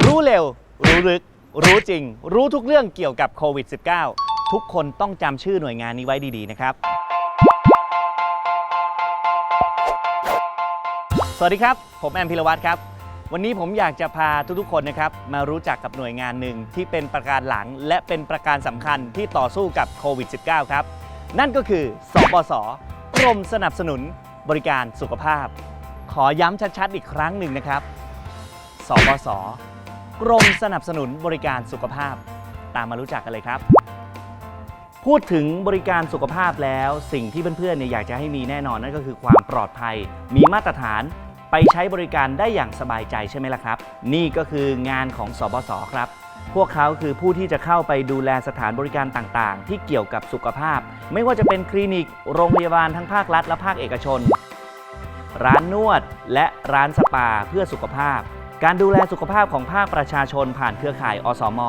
รู้เร็ว รู้ลึก รู้จริง รู้ทุกเรื่องเกี่ยวกับโควิด -19 ทุกคนต้องจำชื่อหน่วยงานนี้ไว้ดีๆ นะครับ สวัสดีครับ ผมแอมพิรวัตรครับ วันนี้ผมอยากจะพาทุกๆ คนนะครับ มารู้จักกับหน่วยงานหนึ่งที่เป็นประการหลัง และเป็นประการสำคัญที่ต่อสู้กับโควิด -19 ครับ นั่นก็คือ สบสกรมสนับสนุนบริการสุขภาพ ขอย้ำชัดๆ อีกครั้งหนึ่งนะครับ สบส กรมสนับสนุนบริการสุขภาพ ตามมารู้จักกันเลยครับ พูดถึงบริการสุขภาพแล้วสิ่งที่เพื่อนๆเนี่ยอยากจะให้มีแน่นอนนั่นก็คือความปลอดภัย มีมาตรฐานไปใช้บริการได้อย่างสบายใจใช่ไหมล่ะครับ นี่ก็คืองานของสบสครับ พวกเขาคือผู้ที่จะเข้าไปดูแลสถานบริการต่างๆ ที่เกี่ยวกับสุขภาพ ไม่ว่าจะเป็นคลินิก โรงพยาบาลทั้งภาครัฐและภาคเอกชน ร้านนวดและร้านสปาเพื่อสุขภาพ การดูแลสุขภาพของภาคประชาชนผ่านเครือข่ายอสม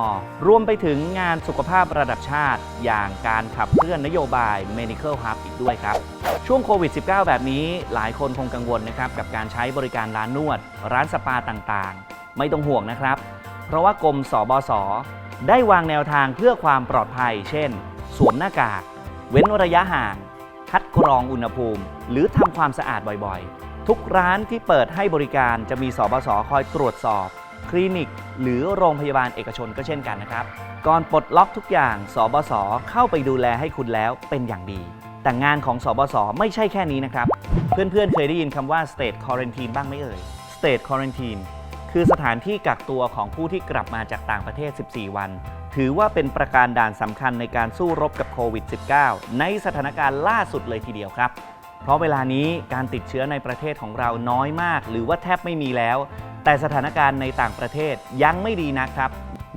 รวมไปถึงงานสุขภาพระดับชาติ อย่างการขับเคลื่อนนโยบาย Medical Hub อีกด้วยครับ ช่วงโควิด -19 แบบนี้หลายคนคงกังวลนะครับ กับการใช้บริการร้านนวด ร้านสปาต่างๆ ไม่ต้องห่วงนะครับ เพราะว่ากรมสบสได้วางแนวทางเพื่อความปลอดภัย เช่น สวมหน้ากาก เว้นระยะห่าง คัดกรองอุณหภูมิ หรือทำความสะอาดบ่อยๆ ทุกร้านที่เปิดให้บริการจะมีสบสคอยตรวจสอบ คลินิก หรือโรงพยาบาลเอกชนก็เช่นกันนะครับ ก่อนปลดล็อกทุกอย่าง สบสเข้าไปดูแลให้คุณแล้วเป็นอย่างดี แต่งานของสบสไม่ใช่แค่นี้นะครับ เพื่อนๆเคยได้ยินคำว่า state quarantine บ้างไหมเอ่ย state quarantine คือสถานที่กักตัวของผู้ที่กลับมาจากต่างประเทศ 14 วัน ถือว่าเป็นประการด่านสำคัญในการสู้รบกับโควิด -19 ในสถานการณ์ล่าสุดเลยทีเดียวครับ เพราะเวลานี้การติดเชื้อในประเทศของเราน้อยมาก หรือว่าแทบไม่มีแล้ว แต่สถานการณ์ในต่างประเทศยังไม่ดีนะครับ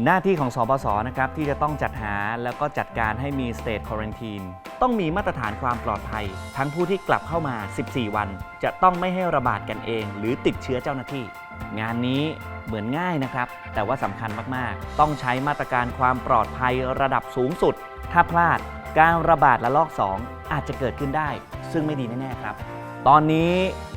หน้าที่ของสบสนะครับที่จะต้องจัดหาแล้วก็จัดการให้มี state quarantine ต้องมีมาตรฐานความปลอดภัย ทั้งผู้ที่กลับเข้ามา 14 วัน จะต้องไม่ให้ระบาดกันเอง หรือติดเชื้อเจ้าหน้าที่ งานนี้เหมือนง่ายนะครับ แต่ว่าสำคัญมาก ๆ ต้องใช้มาตรการความปลอดภัยระดับสูงสุด ถ้าพลาด การระบาดระลอก 2 อาจจะเกิดขึ้นได้ ซึ่งไม่ดีแน่ๆครับ ตอนนี้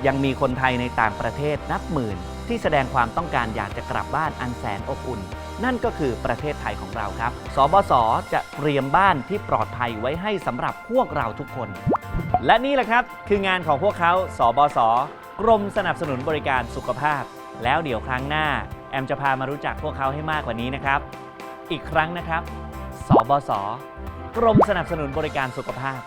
ยังมีคนไทยในต่างประเทศนับหมื่น ที่แสดงความต้องการอยากจะกลับบ้านอันแสนอบอุ่น นั่นก็คือประเทศไทยของเราครับ สบสจะเตรียมบ้านที่ปลอดภัยไว้ให้สำหรับพวกเราทุกคน และนี่แหละครับ คืองานของพวกเขา สบสกรมสนับสนุนบริการสุขภาพ แล้วเดี๋ยวครั้งหน้า แอมจะพามารู้จักพวกเขาให้มากกว่านี้นะครับ อีกครั้งนะครับ สบส รมสนับสนุนบริการสุขภาพ